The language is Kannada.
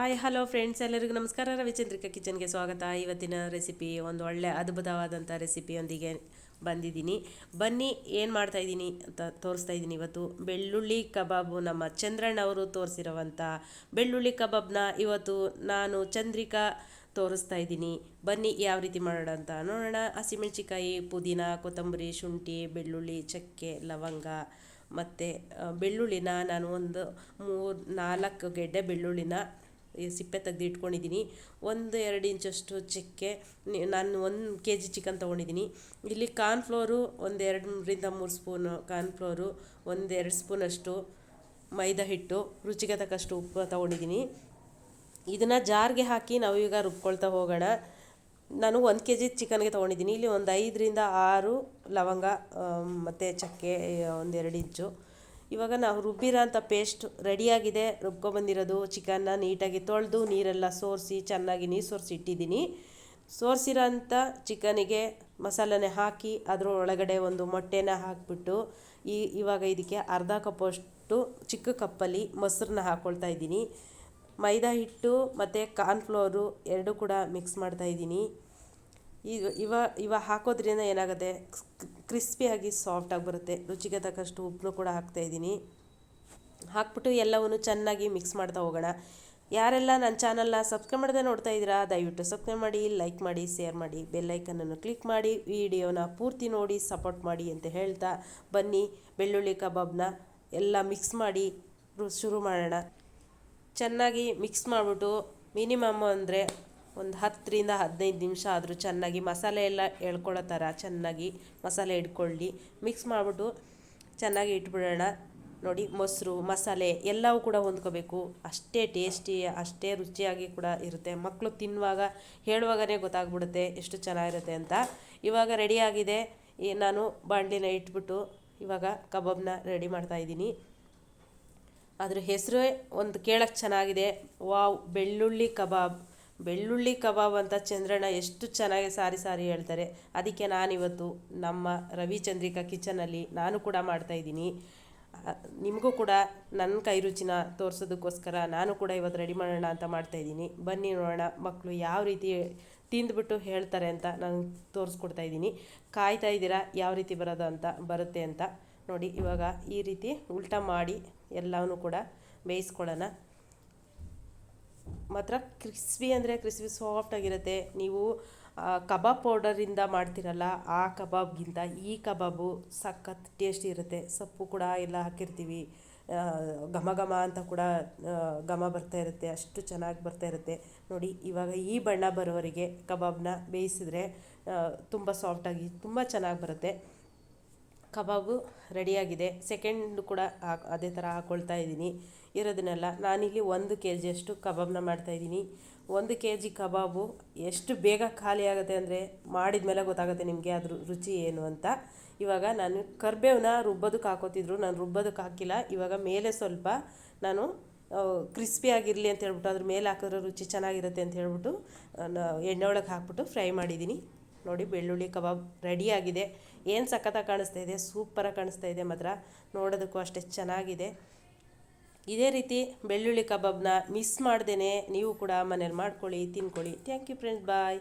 ಹಾಯ್ ಹಲೋ ಫ್ರೆಂಡ್ಸ್ ಎಲ್ಲರಿಗೂ ನಮಸ್ಕಾರ. ರವಿಚಂದ್ರಿಕಾ ಕಿಚನ್ಗೆ ಸ್ವಾಗತ. ಇವತ್ತಿನ ರೆಸಿಪಿ ಒಂದು ಒಳ್ಳೆ ಅದ್ಭುತವಾದಂಥ ರೆಸಿಪಿಯೊಂದಿಗೆ ಬಂದಿದ್ದೀನಿ. ಬನ್ನಿ, ಏನು ಮಾಡ್ತಾ ಇದ್ದೀನಿ ಅಂತ ತೋರಿಸ್ತಾ ಇದ್ದೀನಿ ಇವತ್ತು. ಬೆಳ್ಳುಳ್ಳಿ ಕಬಾಬು ನಮ್ಮ ಚಂದ್ರಣ್ಣ ಅವರು ತೋರಿಸಿರುವಂಥ ಬೆಳ್ಳುಳ್ಳಿ ಕಬಾಬ್ನ ಇವತ್ತು ನಾನು ಚಂದ್ರಿಕಾ ತೋರಿಸ್ತಾ ಇದ್ದೀನಿ. ಬನ್ನಿ, ಯಾವ ರೀತಿ ಮಾಡೋಣ ಅಂತ ನೋಡೋಣ. ಹಸಿಮೆಣ್ಸಿಕಾಯಿ ಪುದೀನ, ಕೊತ್ತಂಬರಿ, ಶುಂಠಿ, ಬೆಳ್ಳುಳ್ಳಿ, ಚಕ್ಕೆ, ಲವಂಗ ಮತ್ತು ಬೆಳ್ಳುಳ್ಳಿನ ನಾನು ಒಂದು ಮೂರು ನಾಲ್ಕು ಗೆಡ್ಡೆ ಬೆಳ್ಳುಳ್ಳಿನ ಸಿಪ್ಪೆ ತೆಗೆದು ಇಟ್ಕೊಂಡಿದ್ದೀನಿ. ಒಂದು ಎರಡು ಇಂಚಷ್ಟು ಚಕ್ಕೆ ನಾನು ಒಂದು ಕೆ ಜಿ ಚಿಕನ್ ತೊಗೊಂಡಿದ್ದೀನಿ. ಇಲ್ಲಿ ಕಾರ್ನ್ಫ್ಲೋರು ಒಂದು ಎರಡರಿಂದ ಮೂರು ಸ್ಪೂನು ಕಾರ್ನ್ಫ್ಲೋರು ಒಂದು ಎರಡು ಸ್ಪೂನಷ್ಟು ಮೈದಾ ಹಿಟ್ಟು, ರುಚಿಗೆ ತಕ್ಕಷ್ಟು ಉಪ್ಪು ತೊಗೊಂಡಿದ್ದೀನಿ. ಇದನ್ನು ಜಾರ್ಗೆ ಹಾಕಿ ನಾವು ಈಗ ರುಬ್ಕೊಳ್ತಾ ಹೋಗೋಣ. ನಾನು ಒಂದು ಕೆ ಜಿ ಚಿಕನ್ಗೆ ತೊಗೊಂಡಿದ್ದೀನಿ. ಇಲ್ಲಿ ಒಂದು ಐದರಿಂದ ಆರು ಲವಂಗ ಮತ್ತು ಚಕ್ಕೆ ಒಂದೆರಡು ಇಂಚು. ಇವಾಗ ನಾವು ರುಬ್ಬಿರೋಂಥ ಪೇಸ್ಟ್ ರೆಡಿಯಾಗಿದೆ. ರುಬ್ಕೊಬಂದಿರೋದು ಚಿಕನ್ನ ನೀಟಾಗಿ ತೊಳೆದು ನೀರೆಲ್ಲ ಸೋರಿಸಿ ಚೆನ್ನಾಗಿ ನೀರು ಸೋರಿಸಿ ಇಟ್ಟಿದ್ದೀನಿ. ಸೋರಿಸಿರೋ ಅಂಥ ಚಿಕನಿಗೆ ಮಸಾಲನೆ ಹಾಕಿ ಅದರ ಒಳಗಡೆ ಒಂದು ಮೊಟ್ಟೆನ ಹಾಕಿಬಿಟ್ಟು ಈ ಇವಾಗ ಇದಕ್ಕೆ ಅರ್ಧ ಕಪ್ಪಷ್ಟು ಚಿಕ್ಕ ಕಪ್ಪಲ್ಲಿ ಮೊಸರನ್ನ ಹಾಕ್ಕೊಳ್ತಾ ಇದ್ದೀನಿ. ಮೈದಾ ಹಿಟ್ಟು ಮತ್ತು ಕಾರ್ನ್ಫ್ಲೋರು ಎರಡೂ ಕೂಡ ಮಿಕ್ಸ್ ಮಾಡ್ತಾ ಇದ್ದೀನಿ. ಈಗ ಇವ ಇವ ಹಾಕೋದ್ರಿಂದ ಏನಾಗುತ್ತೆ? ಕ್ರಿಸ್ಪಿಯಾಗಿ ಸಾಫ್ಟಾಗಿ ಬರುತ್ತೆ. ರುಚಿಗೆ ತಕ್ಕಷ್ಟು ಉಪ್ಪನ್ನು ಕೂಡ ಹಾಕ್ತಾ ಇದ್ದೀನಿ. ಹಾಕ್ಬಿಟ್ಟು ಎಲ್ಲವನ್ನು ಚೆನ್ನಾಗಿ ಮಿಕ್ಸ್ ಮಾಡ್ತಾ ಹೋಗೋಣ. ಯಾರೆಲ್ಲ ನನ್ನ ಚಾನಲ್ನ ಸಬ್ಸ್ಕ್ರೈಬ್ ಮಾಡದೆ ನೋಡ್ತಾ ಇದ್ದೀರಾ, ದಯವಿಟ್ಟು ಸಬ್ಸ್ಕ್ರೈಬ್ ಮಾಡಿ, ಲೈಕ್ ಮಾಡಿ, ಶೇರ್ ಮಾಡಿ ಬೆಲ್ಲೈಕನನ್ನು ಕ್ಲಿಕ್ ಮಾಡಿ, ವಿಡಿಯೋನ ಪೂರ್ತಿ ನೋಡಿ, ಸಪೋರ್ಟ್ ಮಾಡಿ ಅಂತ ಹೇಳ್ತಾ ಬನ್ನಿ. ಬೆಳ್ಳುಳ್ಳಿ ಕಬಾಬ್ನ ಎಲ್ಲ ಮಿಕ್ಸ್ ಮಾಡಿ ಶುರು ಮಾಡೋಣ. ಚೆನ್ನಾಗಿ ಮಿಕ್ಸ್ ಮಾಡಿಬಿಟ್ಟು ಮಿನಿಮಮ್ ಅಂದರೆ ಒಂದು ಹತ್ತರಿಂದ ಹದಿನೈದು ನಿಮಿಷ ಆದರೂ ಚೆನ್ನಾಗಿ ಮಸಾಲೆ ಎಲ್ಲ ಎಳ್ಕೊಳ್ಳೋ ಥರ ಚೆನ್ನಾಗಿ ಮಸಾಲೆ ಇಟ್ಕೊಳ್ಳಿ ಮಿಕ್ಸ್ ಮಾಡಿಬಿಟ್ಟು ಚೆನ್ನಾಗಿ ಇಟ್ಬಿಡೋಣ. ನೋಡಿ, ಮೊಸರು, ಮಸಾಲೆ ಎಲ್ಲವೂ ಕೂಡ ಹೊಂದ್ಕೋಬೇಕು. ಅಷ್ಟೇ ಟೇಸ್ಟಿ ಅಷ್ಟೇ ರುಚಿಯಾಗಿ ಕೂಡ ಇರುತ್ತೆ. ಮಕ್ಕಳು ತಿನ್ನುವಾಗ ಹೇಳುವಾಗನೇ ಗೊತ್ತಾಗ್ಬಿಡುತ್ತೆ ಎಷ್ಟು ಚೆನ್ನಾಗಿರುತ್ತೆ ಅಂತ. ಇವಾಗ ರೆಡಿಯಾಗಿದೆ ನಾನು ಬಾಣಲಿನ ಇಟ್ಬಿಟ್ಟು ಇವಾಗ ಕಬಾಬ್ನ ರೆಡಿ ಮಾಡ್ತಾ ಇದ್ದೀನಿ. ಅದ್ರ ಹೆಸರೇ ಒಂದು ಕೇಳಕ್ಕೆ ಚೆನ್ನಾಗಿದೆ. ವಾವ್, ಬೆಳ್ಳುಳ್ಳಿ ಕಬಾಬ್. ಬೆಳ್ಳುಳ್ಳಿ ಕಬಾಬ್ ಅಂತ ಚಂದ್ರಣ್ಣ ಎಷ್ಟು ಚೆನ್ನಾಗಿ ಸಾರಿ ಸಾರಿ ಹೇಳ್ತಾರೆ. ಅದಕ್ಕೆ ನಾನಿವತ್ತು ನಮ್ಮ ರವಿಚಂದ್ರಿಕಾ ಕಿಚನಲ್ಲಿ ನಾನು ಕೂಡ ಮಾಡ್ತಾಯಿದ್ದೀನಿ ನಿಮಗೂ ಕೂಡ ನನ್ನ ಕೈ ರುಚಿನ ತೋರಿಸೋದಕ್ಕೋಸ್ಕರ ನಾನು ಕೂಡ ಇವತ್ತು ರೆಡಿ ಮಾಡೋಣ ಅಂತ ಮಾಡ್ತಾಯಿದ್ದೀನಿ ಬನ್ನಿ ನೋಡೋಣ ಮಕ್ಕಳು ಯಾವ ರೀತಿ ತಿಂದ್ಬಿಟ್ಟು ಹೇಳ್ತಾರೆ ಅಂತ ನಾನು ತೋರಿಸ್ಕೊಡ್ತಾ ಇದ್ದೀನಿ. ಕಾಯ್ತಾ ಇದ್ದೀರಾ? ಯಾವ ರೀತಿ ಬರೋದು ಅಂತ ಬರುತ್ತೆ ಅಂತ ನೋಡಿ. ಇವಾಗ ಈ ರೀತಿ ಉಲ್ಟಾ ಮಾಡಿ ಎಲ್ಲವನ್ನೂ ಕೂಡ ಬೇಯಿಸ್ಕೊಳ್ಳೋಣ. ಮಾತ್ರ ಕ್ರಿಸ್ಪಿ ಅಂದರೆ ಕ್ರಿಸ್ಪಿ ಸಾಫ್ಟಾಗಿರುತ್ತೆ ನೀವು ಕಬಾಬ್ ಪೌಡರಿಂದ ಮಾಡ್ತಿರಲ್ಲ, ಆ ಕಬಾಬ್ಗಿಂತ ಈ ಕಬಾಬು ಸಖತ್ ಟೇಸ್ಟಿ ಇರುತ್ತೆ. ಸೊಪ್ಪು ಕೂಡ ಎಲ್ಲ ಹಾಕಿರ್ತೀವಿ. ಘಮ ಘಮ ಅಂತ ಕೂಡ ಘಮ ಬರ್ತಾ ಇರುತ್ತೆ. ಅಷ್ಟು ಚೆನ್ನಾಗಿ ಬರ್ತಾ ಇರುತ್ತೆ. ನೋಡಿ, ಇವಾಗ ಈ ಬಣ್ಣ ಬರೋವರಿಗೆ ಕಬಾಬ್ನ ಬೇಯಿಸಿದ್ರೆ ತುಂಬ ಸಾಫ್ಟಾಗಿ ತುಂಬ ಚೆನ್ನಾಗಿ ಬರುತ್ತೆ. ಕಬಾಬು ರೆಡಿಯಾಗಿದೆ. ಸೆಕೆಂಡ್ ಕೂಡ ಅದೇ ಥರ ಹಾಕ್ಕೊಳ್ತಾ ಇದ್ದೀನಿ. ಇರೋದನ್ನೆಲ್ಲ ನಾನಿಲ್ಲಿ ಒಂದು ಕೆ ಜಿಯಷ್ಟು ಕಬಾಬ್ನ ಮಾಡ್ತಾಯಿದ್ದೀನಿ ಒಂದು ಕೆ ಜಿ ಕಬಾಬು ಎಷ್ಟು ಬೇಗ ಖಾಲಿ ಆಗುತ್ತೆ ಅಂದರೆ ಮಾಡಿದ ಮೇಲೆ ಗೊತ್ತಾಗುತ್ತೆ ನಿಮಗೆ ಅದ್ರ ರುಚಿ ಏನು ಅಂತ. ಇವಾಗ ನಾನು ಕರ್ಬೇವನ್ನ ರುಬ್ಬೋದಕ್ಕೆ ಹಾಕೋತಿದ್ರು. ನಾನು ರುಬ್ಬೋದಕ್ಕೆ ಹಾಕಿಲ್ಲ. ಇವಾಗ ಮೇಲೆ ಸ್ವಲ್ಪ ನಾನು ಕ್ರಿಸ್ಪಿ ಆಗಿರಲಿ ಅಂತ ಹೇಳ್ಬಿಟ್ಟು ಅದ್ರ ಮೇಲೆ ಹಾಕಿದ್ರೆ ರುಚಿ ಚೆನ್ನಾಗಿರುತ್ತೆ ಅಂತ ಹೇಳ್ಬಿಟ್ಟು ಎಣ್ಣೆ ಒಳಗೆ ಹಾಕ್ಬಿಟ್ಟು ಫ್ರೈ ಮಾಡಿದ್ದೀನಿ. ನೋಡಿ ಬೆಳ್ಳುಳ್ಳಿ ಕಬಾಬ್ ರೆಡಿಯಾಗಿದೆ ಏನು ಸಖತ್ತಾಗಿ ಕಾಣಿಸ್ತಾ ಇದೆ? ಸೂಪರಾಗಿ ಕಾಣಿಸ್ತಾ ಇದೆ ಮಾತ್ರ. ನೋಡೋದಕ್ಕೂ ಅಷ್ಟೇ ಚೆನ್ನಾಗಿದೆ. ಇದೇ ರೀತಿ ಬೆಳ್ಳುಳ್ಳಿ ಕಬಾಬ್ನ ಮಿಸ್ ಮಾಡ್ದೇ ನೀವು ಕೂಡ ಮನೇಲಿ ಮಾಡ್ಕೊಳ್ಳಿ, ತಿನ್ಕೊಳ್ಳಿ. Thank you friends bye